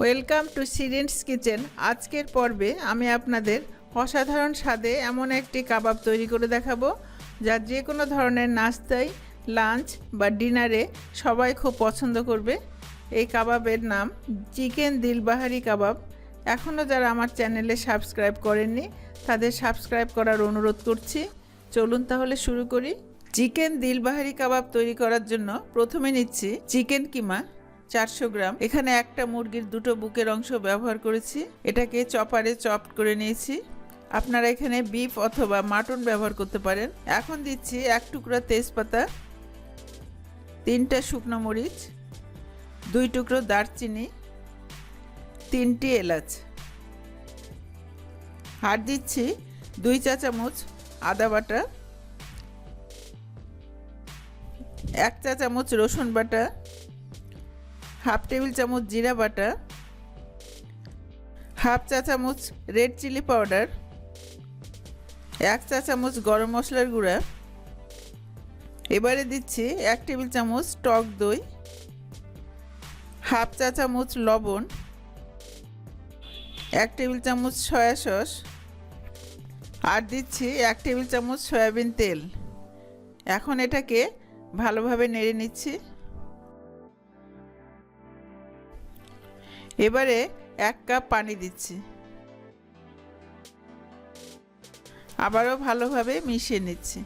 Welcome to সিরিন্স kitchen আজকের পর্বে আমি আপনাদের অসাধারণ স্বাদে এমন একটি কাবাব তৈরি করে দেখাবো, যা যে কোনো ধরনের নাস্তায় লাঞ্চ বা ডিনারে সবাই খুব পছন্দ করবে। এই কাবাবের নাম চিকেন দিলবাহারি কাবাব। এখনও যারা আমার চ্যানেলে সাবস্ক্রাইব করেননি, তাদের সাবস্ক্রাইব করার অনুরোধ করছি। চলুন তাহলে শুরু করি। চিকেন দিলবাহারি কাবাব তৈরি করার জন্য প্রথমে নিচ্ছি চিকেন কিমা। চারশো গ্রাম। এখানে একটা মুরগির দুটো বুকের অংশ ব্যবহার করেছি। এটাকে চপারে চপ করে নিয়েছি। আপনারা এখানে বিফ অথবা মাটন ব্যবহার করতে পারেন। এখন দিচ্ছি এক টুকরা তেজপাতা, তিনটা শুকনো মরিচ, দুই টুকরো দারচিনি, তিনটি এলাচ। আর দিচ্ছি দুই চা চামচ আদা বাটা, এক চা চামচ রসুন বাটা হাফ টেবিল চামচ জিরা বাটা, হাফ চা চামচ রেড চিলি পাউডার, এক চা চামচ গরম মশলার গুঁড়া। এবারে দিচ্ছি এক টেবিল চামচ টক দই, হাফ চা চামচ লবণ, এক টেবিল চামচ সয়া সস, আর দিচ্ছি এক টেবিল চামচ সয়াবিন তেল। এখন এটাকে ভালোভাবে নেড়ে নিচ্ছি। এবারে এক কাপ পানি দিচ্ছি। আবারও ভালোভাবে মিশিয়ে নিচ্ছি।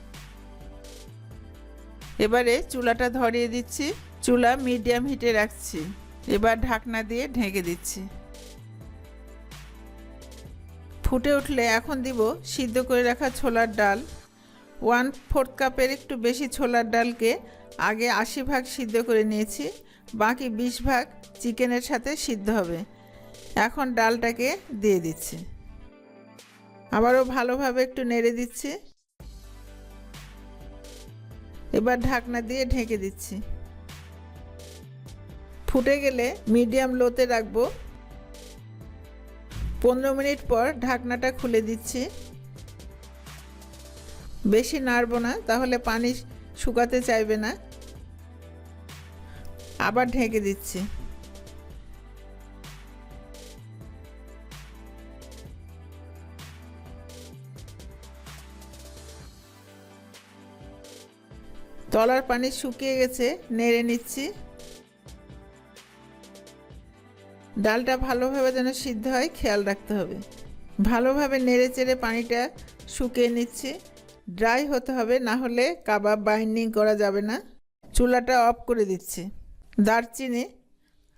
এবারে চুলাটা ধরিয়ে দিচ্ছি। চুলা মিডিয়াম হিটে রাখছি। এবার ঢাকনা দিয়ে ঢেকে দিচ্ছি। ফুটে উঠলে এখন দিব সিদ্ধ করে রাখা ছোলার ডাল। ওয়ান ফোর্থ কাপের একটু বেশি ছোলার ডালকে আগে আশি ভাগ সিদ্ধ করে নিয়েছি, বাকি বিশ ভাগ চিকেনের সাথে সিদ্ধ হবে। এখন ডালটাকে দিয়ে দিচ্ছি। আবারও ভালোভাবে একটু নেড়ে দিচ্ছি। এবার ঢাকনা দিয়ে ঢেকে দিচ্ছি। ফুটে গেলে মিডিয়াম লোতে রাখব। পনেরো মিনিট পর ঢাকনাটা খুলে দিচ্ছি। বেশি নাড়ব না, তাহলে পানি শুকাতে চাইবে না। আবার ঢেকে দিচ্ছি। তলার পানি শুকিয়ে গেছে, নেড়ে নিচ্ছি। ডালটা ভালোভাবে যেন সিদ্ধ হয়, খেয়াল রাখতে হবে। ভালোভাবে নেড়ে চেড়ে পানিটা শুকিয়ে নিচ্ছি। ড্রাই হতে হবে, না হলে কাবাব বাইন্ডিং করা যাবে না। চুলাটা অফ করে দিচ্ছি। দারচিনি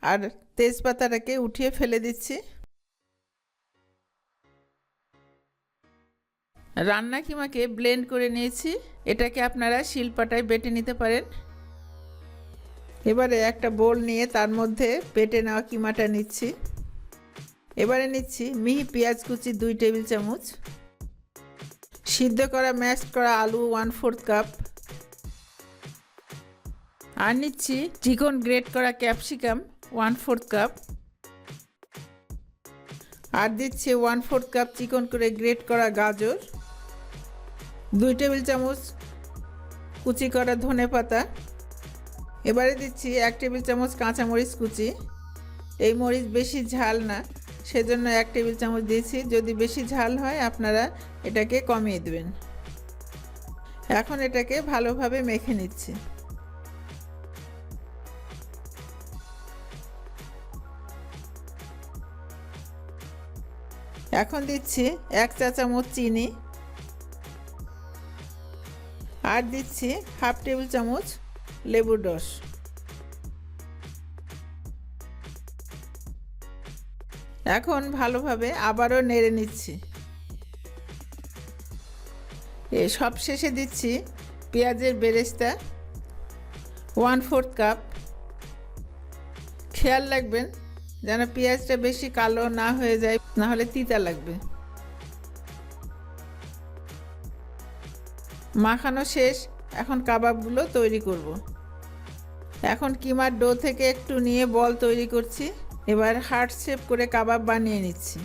আর তেজপাতাটাকে উঠিয়ে ফেলে দিচ্ছি। রান্না কিমাকে ব্লেন্ড করে নিয়েছি। এটাকে আপনারা শিলপাটায় বেটে নিতে পারেন। এবারে একটা বোল নিয়ে তার মধ্যে বেটে নেওয়া কিমাটা নিচ্ছি। এবারে নিচ্ছি মিহি পেঁয়াজ কুচি দুই টেবিল চামচ। সিদ্ধ করা, ম্যাশ করা আলু ওয়ান ফোর্থ কাপ আর নিচ্ছি চিকন গ্রেট করা ক্যাপসিকাম ওয়ান ফোর্থ কাপ আর দিচ্ছি ওয়ান ফোর্থ কাপ চিকন করে গ্রেট করা গাজর, দুই টেবিল চামচ কুচি করা ধনে পাতা। এবারে দিচ্ছি এক টেবিল চামচ কাঁচামরিচ কুচি। এই মরিচ বেশি ঝাল না। সেজন্য এক টেবিল চামচ দিয়েছি। যদি বেশি ঝাল হয়, আপনারা এটাকে কমিয়ে দেবেন। এখন এটাকে ভালোভাবে মেখে নিচ্ছি। এখন দিচ্ছি এক চা চামচ চিনি। আর দিচ্ছি হাফ টেবিল চামচ লেবুর রস। এখন ভালোভাবে আবারও নেড়ে নিচ্ছি। এ, সব শেষে দিচ্ছি পেঁয়াজের বেরেস্তা ওয়ান ফোর্থ কাপ খেয়াল রাখবেন যেন পেঁয়াজটা বেশি কালো না হয়ে যায়, না হলে তিতা লাগবে। মাখানো শেষ, এখন কাবাবগুলো তৈরি করব। এখন কিমার ডো থেকে একটু নিয়ে বল তৈরি করছি। এবার হার্ট শেপ করে কাবাব বানিয়ে নিচ্ছি।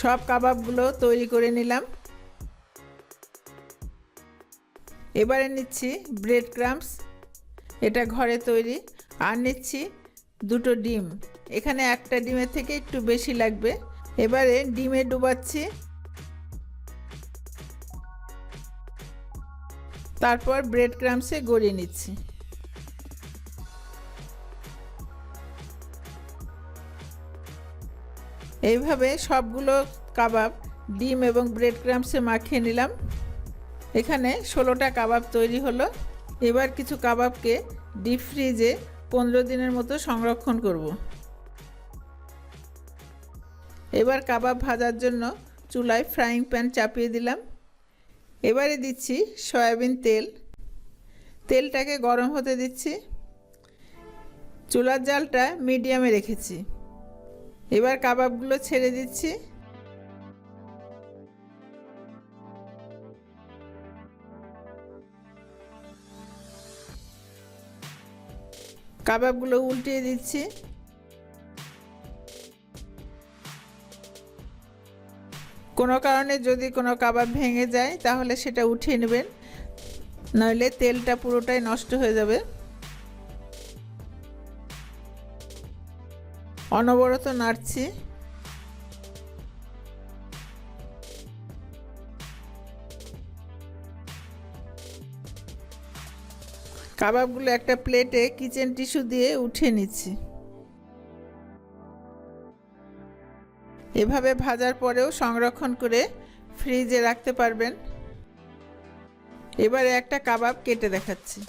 সব কাবাবগুলো তৈরি করে নিলাম। এবারে নিচ্ছি ব্রেড ক্রাম্পস এটা ঘরে তৈরি। আর নিচ্ছি দুটো ডিম। এখানে একটা ডিমের থেকে একটু বেশি লাগবে। এবারে ডিমে ডুবাচ্ছি তারপর ব্রেড ক্রামসে গড়িয়ে নিচ্ছি। এইভাবে সবগুলো কাবাব, ডিম এবং ব্রেড ক্রামসে মাখিয়ে নিলাম। এখানে ষোলোটা কাবাব তৈরি হলো। এবার কিছু কাবাবকে ডিপ ফ্রিজে পনেরো দিনের মতো সংরক্ষণ করব। এবার কাবাব ভাজার জন্য চুলায় ফ্রাইং প্যান চাপিয়ে দিলাম। এবারে দিচ্ছি সয়াবিন তেল। তেলটাকে গরম হতে দিচ্ছি। চুলার জালটা মিডিয়ামে রেখেছি। এবার কাবাবগুলো ছেড়ে দিচ্ছি। কাবাবগুলো উল্টিয়ে দিচ্ছি। কোনো কারণে যদি কোনো কাবাব ভেঙে যায়, তাহলে সেটা উঠিয়ে নেবেন। নইলে তেলটা পুরোটাই নষ্ট হয়ে যাবে। অনবরত নাড়ছি। কাবাবগুলো একটা প্লেটে কিচেন টিস্যু দিয়ে উঠিয়ে নিচ্ছি। এভাবে ভাজার পরেও সংরক্ষণ করে ফ্রিজে রাখতে পারবেন। এবারে একটা কাবাব কেটে দেখাচ্ছি।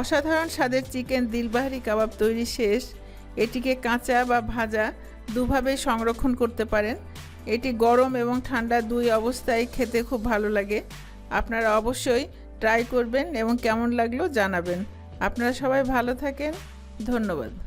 অসাধারণ স্বাদের চিকেন দিলবাহারি কাবাব তৈরি শেষ। এটিকে কাঁচা বা ভাজা দুভাবেই সংরক্ষণ করতে পারেন। এটি গরম এবং ঠান্ডা দুই অবস্থায় খেতে খুব ভালো লাগে। আপনারা অবশ্যই ট্রাই করবেন এবং কেমন লাগল জানাবেন। আপনারা সবাই ভালো থাকেন। ধন্যবাদ।